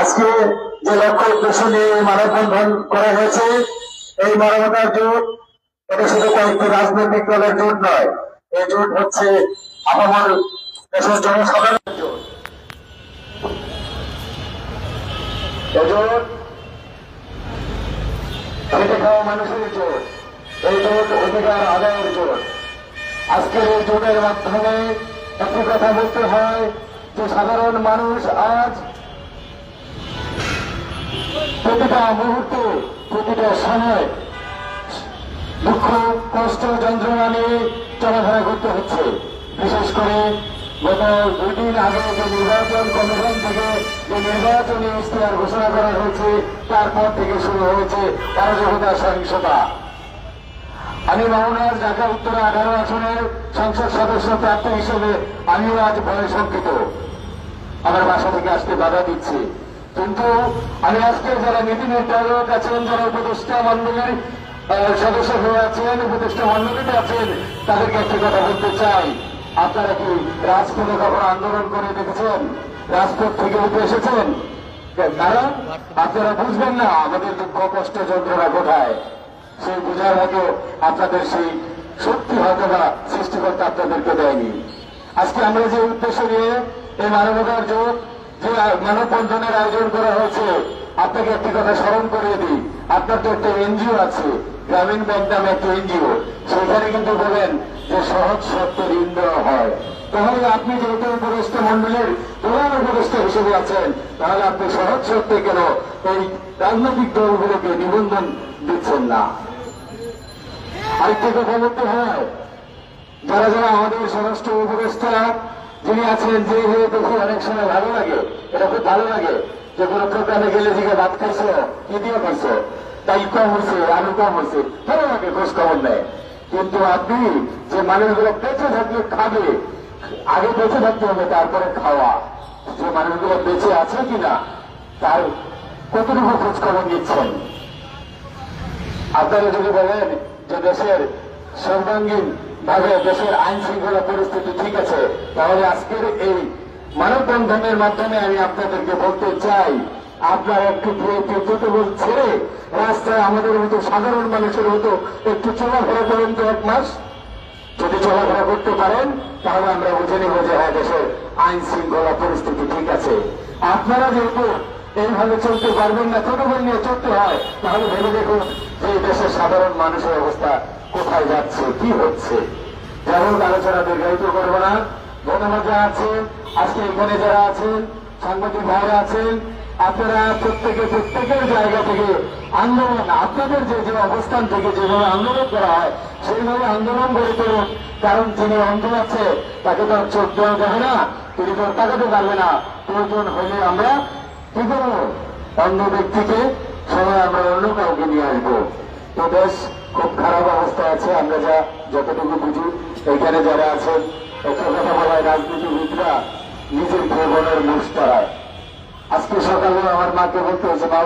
আজকে যে লক্ষ্য উদ্দেশ্য নিয়ে মানববন্ধন করা হয়েছে, এই মানবতার জোট এটা শুধু কয়েকটি রাজনৈতিক দলের জোট নয়, এই জোট হচ্ছে আপামর দেশের জনসাধারণের জোট। মানুষের জোট, এই জোট অধিকার আদায়ের জোট। আজকের এই জোটের মাধ্যমে একটি কথা বলতে হয় যে সাধারণ মানুষ আজ প্রতিটা মুহূর্তে, প্রতিটা সময় দুঃখ, কষ্ট, যন্ত্রণা নিয়ে চলাফেরা করতে হচ্ছে। বিশেষ করে গত দুই দিন আগে যে নির্বাচন কমিশন থেকে যে নির্বাচনী ইশতেহার ঘোষণা করা হয়েছে, তারপর থেকে শুরু হয়েছে অরাজকতা সহিংসতা। আমি মাওনার ঢাকা উত্তর আঠারো আসনের সংসদ সদস্য প্রার্থী হিসেবে আমিও আজ ভয় শঙ্কিত। আমার বাসা থেকে আসতে বাধা দিচ্ছে। কিন্তু আমি আজকে যারা নীতি নির্ধারক আছেন, যারা উপদেষ্টা মন্ডলীর সদস্য হয়ে আছেন, উপদেষ্টা মন্ডলীতে আছেন, তাদেরকে একটি কথা বলতে চাই। আপনারা কি রাজপথে কখনো আন্দোলন করে দেখেছেন? রাজপথ থেকে উঠে এসেছেন? কারণ আপনারা বুঝবেন না আমাদের দুঃখ, কষ্ট, যন্ত্রণা কোথায়। সেই বোঝার মতো আপনাদের সেই শক্তি হয়তো বা সৃষ্টিকর্তা আপনাদেরকে দেয়নি। আজকে আমরা যে উদ্দেশ্য নিয়ে এই মানবতার যুগ যে মানববন্ধনের আয়োজন করা হয়েছে, আপনাকে একটি কথা স্মরণ করিয়ে দিই। আপনার তো একটা এনজিও আছে, গ্রামীণ ব্যাংক নামে একটা এনজিও। সেখানে কিন্তু বলেন যে সহজ সত্য ঋণ দেওয়া হয়। তাহলে আপনি যেহেতু উপদেষ্টা মন্ডলের প্রধান উপদেষ্টা হিসেবে আছেন, তাহলে আপনি সহজ সত্যে কেন এই রাজনৈতিক দলগুলোকে নিবন্ধন দিচ্ছেন না? কথা বলতে হয়। যারা যারা আমাদের স্বরাষ্ট্র উপদেষ্টা, যিনি আছেন যে হয়ে দেখি অনেক সময় ভালো লাগে। এটা খুব ভালো লাগে যে কোনো প্রোগ্রামে গেলে দিকে ভাত খাইছো কি দিয়ে তাই কম হয়েছে আলু কম হয়েছে ভালো লাগে খোঁজ খবর নেয়? কিন্তু আপনি যে মানুষগুলো বেঁচে থাকলে খাবে, আগে বেঁচে থাকতে হবে, তারপরে খাওয়া। যে মানুষগুলো বেঁচে আছে কিনা, তার কতটুকু খোঁজ খবর নিচ্ছেন? আপনারা যদি বলেন যে দেশের সর্বাঙ্গীন ভাবে দেশের আইন শৃঙ্খলা পরিস্থিতি ঠিক আছে, তাহলে আজকের এই মানববন্ধনের মাধ্যমে আমি আপনাদেরকে বলতে চাই, আপনারা একটু প্রোটোকল ছেড়ে রাস্তায় আমাদের মতো সাধারণ মানুষের মতো একটু চলাফেরা করেন তো এক মাস। যদি চলাফেরা করতে পারেন, তাহলে আমরা বুঝে নেব যে হ্যাঁ দেশের আইন শৃঙ্খলা পরিস্থিতি ঠিক আছে। আপনারা যেহেতু এইভাবে চলতে পারবেন না প্রোটোকল নিয়ে চলতে হয়। তাহলে ভেবে দেখুন যে দেশের সাধারণ মানুষের অবস্থা কোথায় যাচ্ছে, কি হচ্ছে। যেমন আলোচনা দীর্ঘায়িত করব না। ধন্যবাদ যারা আছেন আজকে এখানে যারা আছেন, সাংবাদিক ভাইরা আছেন, আপনারা প্রত্যেকে প্রত্যেকের জায়গা থেকে আন্দোলন, আপনাদের যে যে অবস্থান থেকে যেভাবে আন্দোলন করা হয়, সেইভাবে আন্দোলন গড়ে তুলুন। কারণ যিনি অন্ধ আছে, তাকে তো চোখ দেওয়া যাবে না, তিনি তো তাকাতে পারবে না। প্রয়োজন হলে আমরা কি অন্য ব্যক্তিকে সবাই আমরা অন্য কাউকে নিয়ে আসব। তো দেশ খুব খারাপ অবস্থা আছে, আমরা যা যতটুকু বুঝি, এখানে যারা আছেন, একটা কথা বলা হয় রাজনীতিবিদরা নিজের ভ্রমণের মুখ তারায় আজকে সকালে আমার মাকে বলতে হয়েছে মা